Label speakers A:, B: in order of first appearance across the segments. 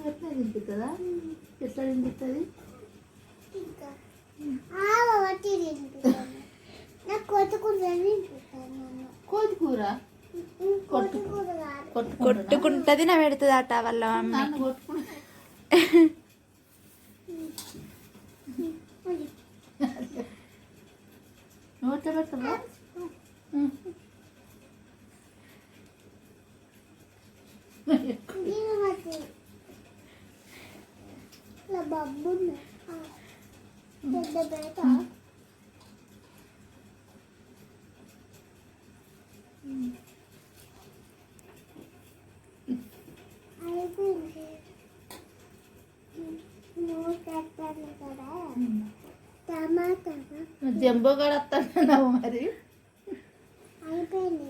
A: ఎట్లా తినిపిస్తుందా ఎట్లా తినిపిస్తుంది కోతి కూర
B: కొట్టుకుంటది నా పెడుతుంది అట వాళ్ళ మమ్మీ.
A: నాన్న కొట్టుకుంటా
C: ఉంది.
A: నోట్లో పెట్టవా
C: నేను మధ్య ఇలా బబ్బు ఉంది. ఆ, పెద్ద బేట అయిపోయింది నువ్వు పెట్టాను కదా టమాటా
A: జంబో వస్తాడు మరి?
C: అయిపోయింది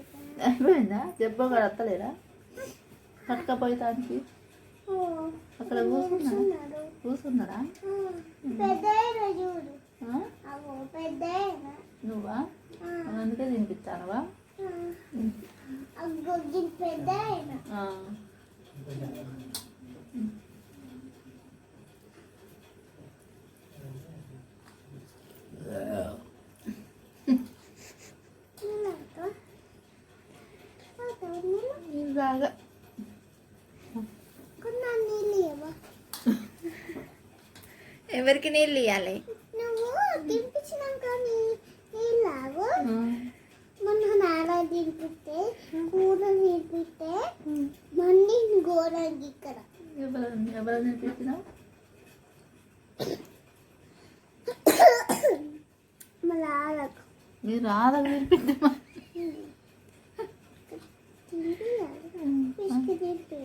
A: జంబో గడ వస్తలేదా పట్టుకపోయేదానికి అక్కడ కూర్చున్నా.
C: కూర్చున్నాడు.
A: కూర్చున్నారా. నువ్వా? అందుకే తినిపిస్తానవా?
C: ఆ.
B: ఎవరికి నీళ్ళు ఇవ్వాలి
C: నువ్వు తినిపించినాక నీళ్ళు. మొన్న నాన్న తినిపిస్తే కూర తినిపిస్తే మళ్ళీ ఘోరంగా ఇక్కడ.
A: ఎవరు తినిపించినావు
C: ఆడకు
A: మీరు.
C: తినిపించాలి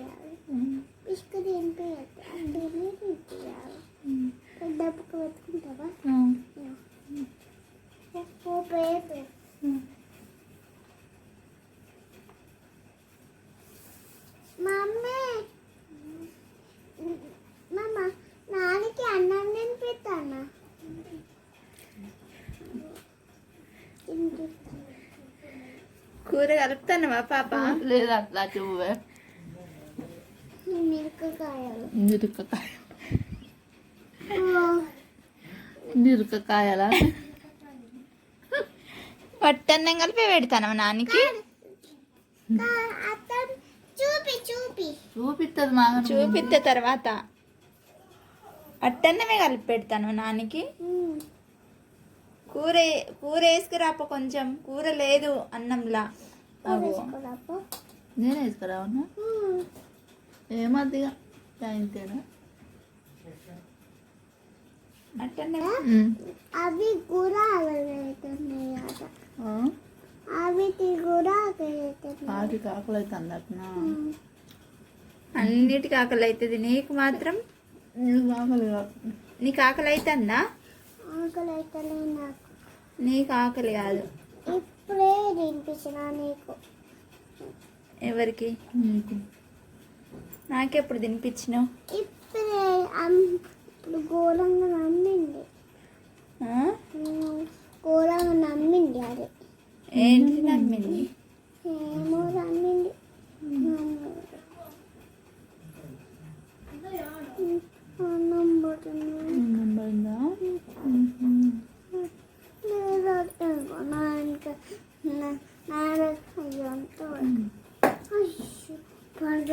C: తినిపించాలి అన్నీ తినిపించాలి పెద్ద పెట్టుకుంటావా మమ్మీ మమ్మ నాన్నకి అన్నం తినిపిస్తానా?
B: కూర కలుపుతానవా పాప?
A: లేదు అట్లా చూవే
C: మిరపకాయలు.
A: నిరుకకాయ నిరుకకాయలా
B: పట్టన్నం కలిపి పెడతానవా నాన్నకి?
C: అతను చూపి చూపి.
A: చూపిస్తుంది మాగా
B: చూపిస్తే తర్వాత. అట్టన్నమే కలిపి పెడతాను నాన్నకి. కూర కూర వేసుకురాప కొంచెం. కూర లేదు అన్నంలా.
A: నేను వేసుకురావునా?
C: ఉమ్.
A: ఏమద్దిగా
B: అట్టన్నం
C: అవి కూడా? అవి కూడా
A: వాటికి ఆకలి అయితే అందట్నా?
B: అన్నిటికీ ఆకలి అవుతుంది నీకు మాత్రం?
A: నీకు ఆకలి
B: నీకు ఆకలి అవుతుందా
C: ఆకలి నాకు.
B: నీకు ఆకలి కాదు.
C: ఇప్పుడే తినిపించిన నీకు.
B: ఎవరికి?
A: నీకు.
B: నాకెప్పుడు తినిపించినావు?
C: ఇప్పుడే ఇప్పుడు ఘోరంగా నమ్మింది. ఘోరంగా నమ్మింది అది.
B: ఏంటి నమ్మింది?
C: ఏమో నమ్మింది. అన్నం పోతుంది?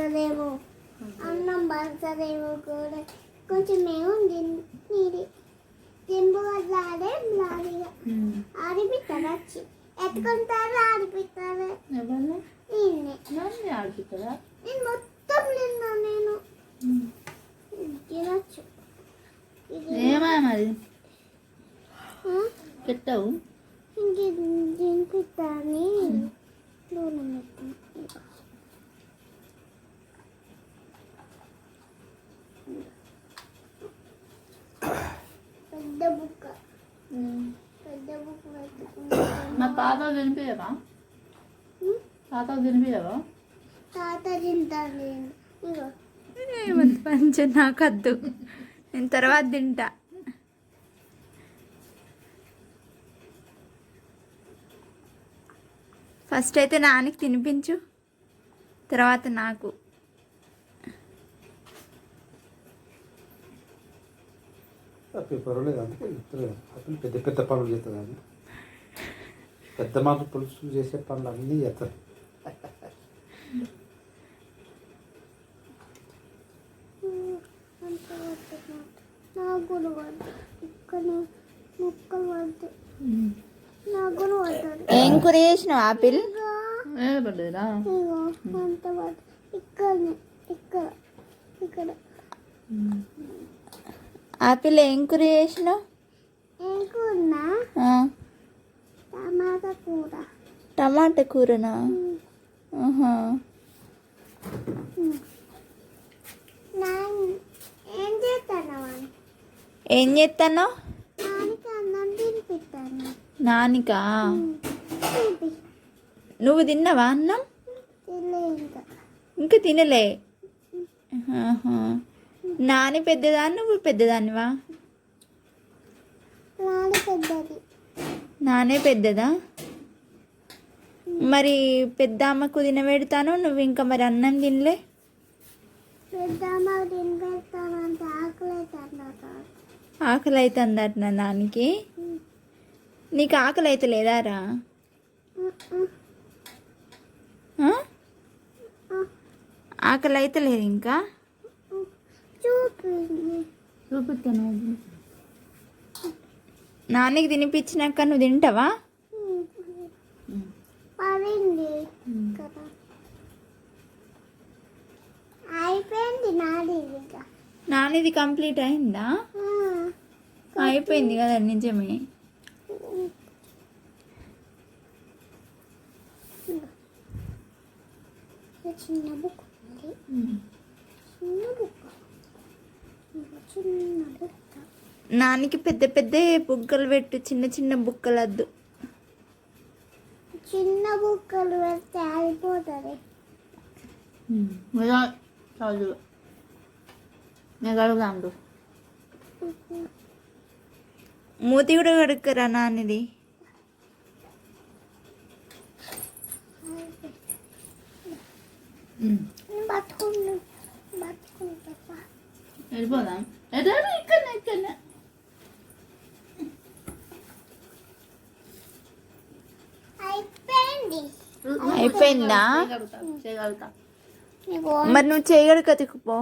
C: పడతదేమో అన్నం పడతదేమో కూడా. కొంచెం ఏమో నీది దింపు వదిలాడే లాడిగా ఆడిపిస్తారు వచ్చి ఎత్తుకుంటారు ఆడిపిస్తారు నిన్నే.
A: నన్ను
C: నేను మొత్తం నిన్న నేను. తినచ్చు.
A: ఏమా మరి? పెట్టావు?
C: ఇంక దింపుతాని దూరం పెట్టిన. పెద్ద బుక్క పెద్ద బుక్
A: మా తాత తినిపించవా తాత తినిపించవా
C: తాత తింటాను నేను.
B: ఏమంత పంచ నాకద్దు. నేను తర్వాత తింటా. ఫస్ట్ అయితే నాన్నకి తినిపించు తర్వాత నాకు.
D: అప్పుడు పర్వాలేదు. అందుకే అప్పుడు పెద్ద పెద్ద పనులు చేస్తుంది అని పెద్ద మాకు పులుసులు చేసే పనులు అన్నీ చేస్తారు.
C: నాకు ఇక్కడ నాకు
B: ఏం కూర చేసినావు ఆపిల్?
C: అంత పడుతుంది ఇక్కడనే ఇక్కడ ఇక్కడ
B: ఆపిల్ ఏం కూర చేసినావు? ఆ,
C: టమాటా కూర.
B: టమాటా కూరనా?
C: ఏం చేస్తాను నానికి
B: నువ్వు తిన్నావా అన్నం?
C: ఇంకా.
B: తినలే. నాని పెద్దదా నువ్వు పెద్దదానివా?
C: నాని పెద్దది?
B: మరి పెద్ద అమ్మకు తినబెడతాను నువ్వు ఇంకా మరి అన్నం తినలే?
C: ఆకలి అవుతుంది
B: ఆకలి అవుతుందట నానికి? నీకు ఆకలి అయితే లేదారా ఆ? ఆకలి అయితే లేదు ఇంకా?
A: చూపిస్తాను.
B: నాన్నకి తినిపించినాక నువ్వు తింటావా?
C: పడింది కదా. అయిపోయింది నాది ఇక.
B: నాన్నది కంప్లీట్ అయిందా? అయిపోయింది కదా నిజమే.
C: చిన్న బుక్ ఉంది. చిన్న బుక్.
B: నాన్నకి పెద్ద పెద్ద బుగ్గలు పెట్టు చిన్న చిన్న బుక్కలద్దు
C: చిన్న బుక్కలు పెడితే
A: చాలు. రు.
B: మూతి కూడా కడుక్కరా
C: పట్టుకుంటు పట్టుకుంటా
A: వెళ్ళిపోదాం. ఎక్కడ ఇక్కడ ఇక్కడ
C: అయిపోయింది
B: మరి నువ్వు చేయగడు కతుకుపో